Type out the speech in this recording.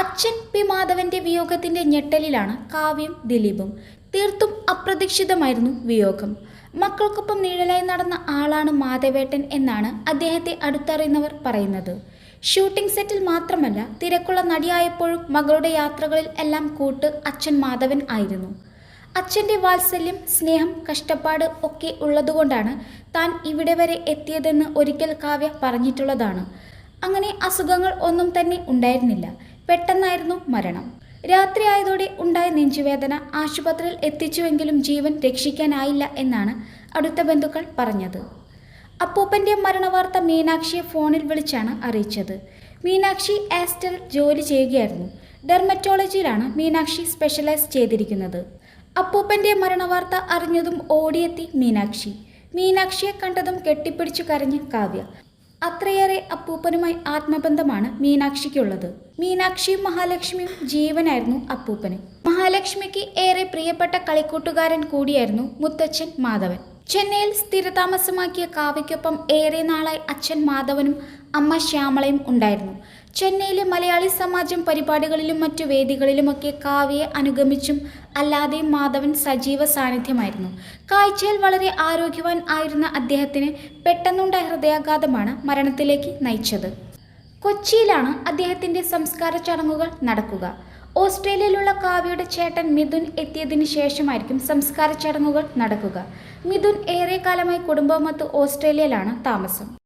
അച്ഛൻ പി മാധവന്റെ വിയോഗത്തിന്റെ ഞെട്ടലിലാണ് കാവ്യം ദിലീപും. തീർത്തും അപ്രതീക്ഷിതമായിരുന്നു വിയോഗം. മക്കൾക്കൊപ്പം നിഴലായി നടന്ന ആളാണ് മാധവേട്ടൻ എന്നാണ് അദ്ദേഹത്തെ അടുത്തറിയുന്നവർ പറയുന്നത്. ഷൂട്ടിംഗ് സെറ്റിൽ മാത്രമല്ല തിരക്കുള്ള നടിയായപ്പോഴും മകളുടെ യാത്രകളിൽ എല്ലാം കൂട്ട് അച്ഛൻ മാധവൻ ആയിരുന്നു. അച്ഛന്റെ വാത്സല്യം സ്നേഹം കഷ്ടപ്പാട് ഒക്കെ ഉള്ളതുകൊണ്ടാണ് താൻ ഇവിടെ വരെ എത്തിയതെന്ന് ഒരിക്കൽ കാവ്യ പറഞ്ഞിട്ടുള്ളതാണ്. അങ്ങനെ അസുഖങ്ങൾ ഒന്നും തന്നെ ഉണ്ടായിരുന്നില്ല. പെട്ടെന്നായിരുന്നു മരണം. രാത്രിയായതോടെ ഉണ്ടായ നെഞ്ചുവേദന ആശുപത്രിയിൽ എത്തിച്ചുവെങ്കിലും ജീവൻ രക്ഷിക്കാനായില്ല എന്നാണ് അടുത്ത ബന്ധുക്കൾ പറഞ്ഞത്. അപ്പൂപ്പന്റെ മരണവാർത്ത മീനാക്ഷിയെ ഫോണിൽ വിളിച്ചാണ് അറിയിച്ചത്. മീനാക്ഷി ആസ്റ്റൽ ജോലി ചെയ്യുകയായിരുന്നു. ഡെർമറ്റോളജിയിലാണ് മീനാക്ഷി സ്പെഷ്യലൈസ് ചെയ്തിരിക്കുന്നത്. അപ്പൂപ്പന്റെ മരണവാർത്ത അറിഞ്ഞതും ഓടിയെത്തി മീനാക്ഷി. മീനാക്ഷിയെ കണ്ടതും കെട്ടിപ്പിടിച്ചു കരഞ്ഞ് കാവ്യ. അത്രയേറെ അപ്പൂപ്പനുമായി ആത്മബന്ധമാണ് മീനാക്ഷിക്കുള്ളത്. മീനാക്ഷിയും മഹാലക്ഷ്മിയും ജീവനായിരുന്നു അപ്പൂപ്പന്. മഹാലക്ഷ്മിക്ക് ഏറെ പ്രിയപ്പെട്ട കളിക്കൂട്ടുകാരൻ കൂടിയായിരുന്നു മുത്തച്ഛൻ മാധവൻ. ചെന്നൈയിൽ സ്ഥിരതാമസമാക്കിയ കാവ്യയ്ക്കൊപ്പം ഏറെ നാളായി അച്ഛൻ മാധവനും അമ്മ ശ്യാമളയും ഉണ്ടായിരുന്നു. ചെന്നൈയിലെ മലയാളി സമാജം പരിപാടികളിലും മറ്റു വേദികളിലുമൊക്കെ കാവ്യയെ അനുഗമിച്ചും അല്ലാതെയും മാധവൻ സജീവ സാന്നിധ്യമായിരുന്നു. കാഴ്ചയിൽ വളരെ ആരോഗ്യവാൻ ആയിരുന്ന അദ്ദേഹത്തിന് പെട്ടെന്നുണ്ടായ ഹൃദയാഘാതമാണ് മരണത്തിലേക്ക് നയിച്ചത്. കൊച്ചിയിലാണ് അദ്ദേഹത്തിന്റെ സംസ്കാര ചടങ്ങുകൾ നടക്കുക. ഓസ്ട്രേലിയയിലുള്ള കാവ്യയുടെ ചേട്ടൻ മിഥുൻ എത്തിയതിന് ശേഷമായിരിക്കും സംസ്കാര ചടങ്ങുകൾ നടക്കുക. മിഥുൻ ഏറെക്കാലമായി കുടുംബമൊത്ത് ഓസ്ട്രേലിയയിലാണ് താമസം.